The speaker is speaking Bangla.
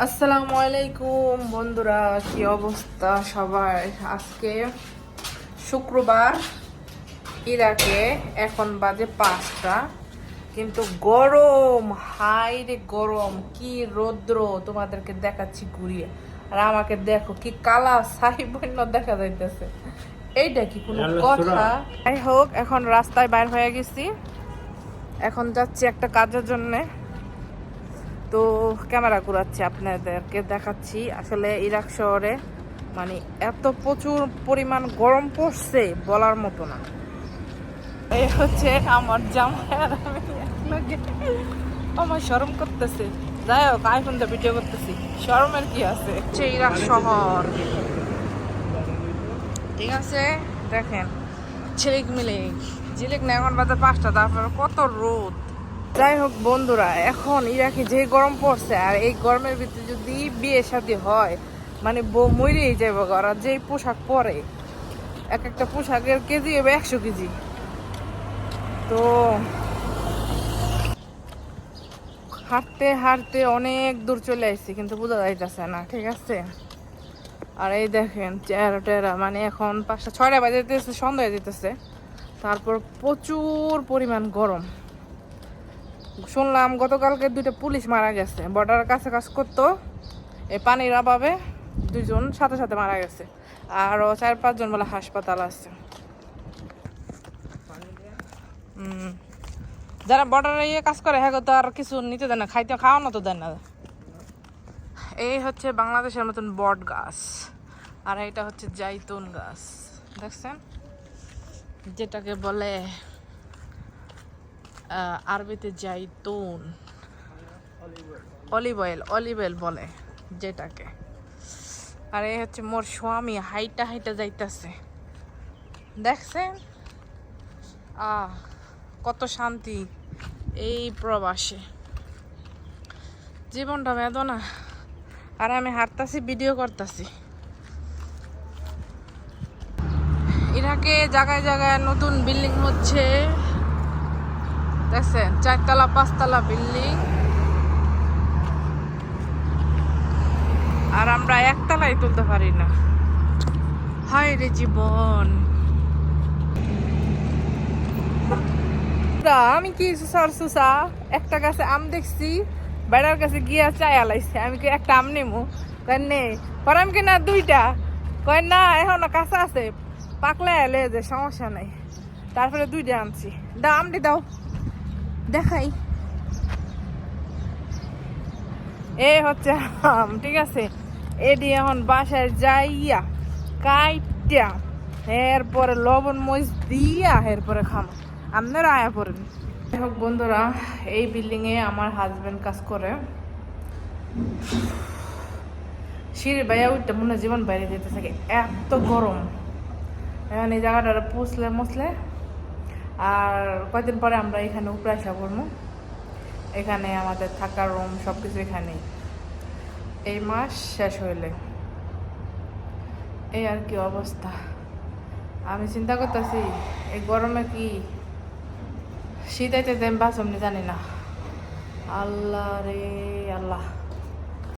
আসসালামু আলাইকুম বন্ধুরা কি অবস্থা সবার আজকে শুক্রবার ইরাকে এখন বাজে পাঁচটা কিন্তু গরম হাই রে গরম কি রৌদ্র তোমাদেরকে দেখাচ্ছি ঘুরিয়ে। আর আমাকে দেখো কি কালা সাহি বন্য দেখা যাইতেছে। এইটা কি কোনো কথা? যাই হোক এখন রাস্তায় বাইর হয়ে গেছি। এখন যাচ্ছি একটা কাজের জন্যে। তো ক্যামেরা ঘুরাচ্ছি আপনাদেরকে দেখাচ্ছি। আসলে ইরাক শহরে মানে এত প্রচুর পরিমাণ গরম পড়ছে বলার মতো না। এই হচ্ছে আমার জামাই। আমার শরম করতেছে। যাই হোক আইফোন দিয়ে ভিডিও করতেছি। শরমের কি আছে? হচ্ছে ইরাক শহর। ঠিক আছে? দেখেন, ছেলেক মিলেক। ঝিলিক না, এখন বাজে পাঁচটা। তারপর কত রোদ। যাই হোক, বন্ধুরা, এখন ইরাকে যে গরম পড়ছে, আর এই গরমের ভিতরে যদি বিয়ে শাদী হয় মানে বউ মরেই ঘর আর যেই পোশাক পরে, এক একটা পোশাকের কেজি হবে একশো কেজি। তো হাঁটতে হাঁটতে অনেক দূর চলে আসছি, কিন্তু বোঝা যাইতেছে না, ঠিক আছে? আর এই দেখেন, চেহারা টেরা মানে এখন পাঁচটা, ছয়টা বাজে সন্ধ্যা যেতেছে। তারপর প্রচুর পরিমাণ গরম। শুনলাম গতকালকে দুইটা পুলিশ মারা গেছে। বর্ডারের কাছে কাজ করতো। এই পানির অভাবে দুইজন সাথে সাথে মারা গেছে। আরও চার পাঁচজন বলে হাসপাতাল আছে। যারা বর্ডারে ইয়ে কাজ করে হ্যাঁ তো আর কিছু নিতে দেয় না। খাইতে খাওয়ানো তো দেয় না। এই হচ্ছে বাংলাদেশের মতন বট গাছ। আর এটা হচ্ছে জাইতুন গাছ। দেখছেন? যেটাকে বলে আরবিতে যাই জাইতুন। অলিভ অয়েল অলিভ অয়েল বলে যেটাকে। আর এই হচ্ছে মোর স্বামী, হাইটা হাইটা যাইতাছে। দেখছেন? আহ, কত শান্তি এই প্রবাসে। জীবনটা বেদনা। আর আমি হাঁটতাছি ভিডিও করতেছি। ইরাকে জায়গায় জায়গায় নতুন বিল্ডিং হচ্ছে। দেখছেন চারতলা, পাঁচতলা বিল্ডিং। আর আমরা একতলাই তুলতে পারি না। হায় রে জীবন। আমি কি সুসার সুসা? একটা গাছে আম দেখছি বেড়ার কাছে গিয়া চাই আলাইছে আমি কি একটা আম নেব কয়, নে, পরে আমি কি না দুইটা? কয়, না, এখন কাঁচা আছে, পাকলে এলে যে সমস্যা নাই। তারপরে দুইটা আনছি। দাও, আমটি দাও। দেখাই। এই হচ্ছে আম ঠিক আছে? এটি এখন বাসায় যাইয়া কাইটা এরপরে লবণ মরিচ দিয়া এরপরে খাম। আপনারা আয়া পড়েন। হোক বন্ধুরা, এই বিল্ডিং এ আমার হাজবেন্ড কাজ করে। সিঁড়ি বাইয়া উঠতে মনে জীবন বাইরে যেতে থাকে। এত গরম। এখন এই জায়গাটা পুষলে, মুছলে আর কয়েকদিন পরে আমরা এখানে উপরে আসা করব। এখানে আমাদের থাকার রুম সব কিছু এখানেই। এই মাস শেষ হইলে। এই আর কি অবস্থা। আমি চিন্তা করতেছি, এই গরমে কি শীত আইতে দেন বাসমনি জানি না। আল্লাহ রে আল্লাহ।